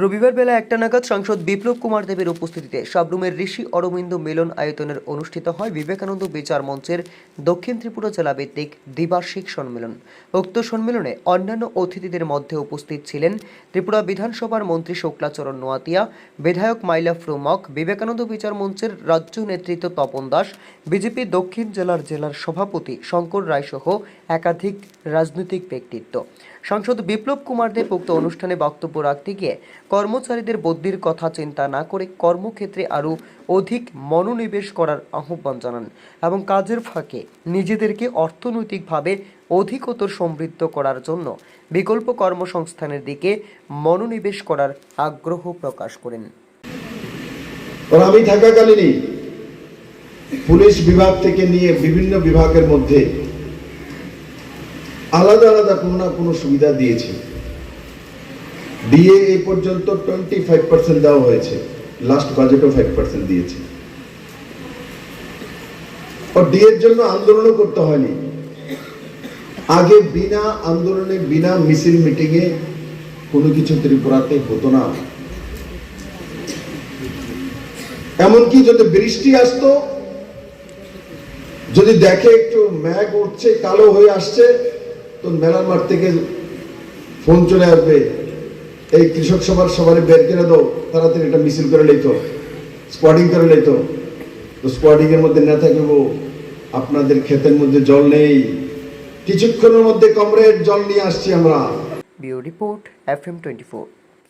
রবিবার বেলা একটা নাগাদ সাংসদ বিপ্লব কুমার দেবের উপস্থিতিতে সাবরুমের ঋষি অরবিন্দ মিলন আয়তনের অনুষ্ঠিত হয় বিবেকানন্দ বিচার মঞ্চের দক্ষিণ ত্রিপুরা জেলা ভিত্তিক দ্বিবার্ষিক সম্মেলন। উক্ত সম্মেলনে অন্যান্য অতিথিদের মধ্যে উপস্থিত ছিলেন ত্রিপুরা বিধানসভার মন্ত্রী শুক্লাচরণ নোয়াতিয়া, বিধায়ক মাইলা ফ্রুমক, বিবেকানন্দ বিচার মঞ্চের রাজ্য নেতৃত্ব তপন দাস, বিজেপি দক্ষিণ জেলার জেলার সভাপতি শঙ্কর রায় সহ একাধিক রাজনৈতিক ব্যক্তিত্ব। সাংসদ বিপ্লব কুমার দেব উক্ত অনুষ্ঠানে বক্তব্য রাখতে গিয়ে কর্মচারীদের বুদ্ধির কথা চিন্তা না করে কর্মক্ষেত্রে আরও অধিক মনোনিবেশ করার আহ্বান জানান এবং কাজের ফাঁকে নিজেদেরকে অর্থনৈতিকভাবে অধিকতর সমৃদ্ধ করার জন্য বিকল্প কর্মসংস্থানের দিকে মনোনিবেশ করার আগ্রহ প্রকাশ করেন। আমি থাকাকালীনই পুলিশ বিভাগ থেকে নিয়ে বিভিন্ন বিভাগের মধ্যে আলাদা আলাদা কোনো না কোনো সুবিধা দিয়েছে। দিয়ে এই পর্যন্ত টোয়েন্টি ফাইভ পার্সেন্ট দেওয়া হয়েছে। লাস্ট বাজেটও ফাইভ পার্সেন্ট দিয়েছে। ডিএর জন্য আন্দোলনও করতে হয়নি। আগে বিনা আন্দোলনে, বিনা মিছিল মিটিংয়ে কোনো কিছু ত্রিপুরাতে হতো না। এমনকি যদি বৃষ্টি আসতো, যদি দেখে একটু ম্যাগ উঠছে, কালো হয়ে আসছে, তো মেলার মাঠ থেকে ফোন চলে আসবে। এই কৃষক সভার সবার বের করে দাও, তাড়াতাড়ি একটা মিছিল করে লইতো স্কোয়াডিং করে লইতো তো স্কোয়াডিং এর মধ্যে না থাকিব আপনাদের ক্ষেতের মধ্যে জল নেই। কিছুক্ষণের মধ্যে কমরেড জল নিয়ে আসছি আমরা। Bio report F M twenty four.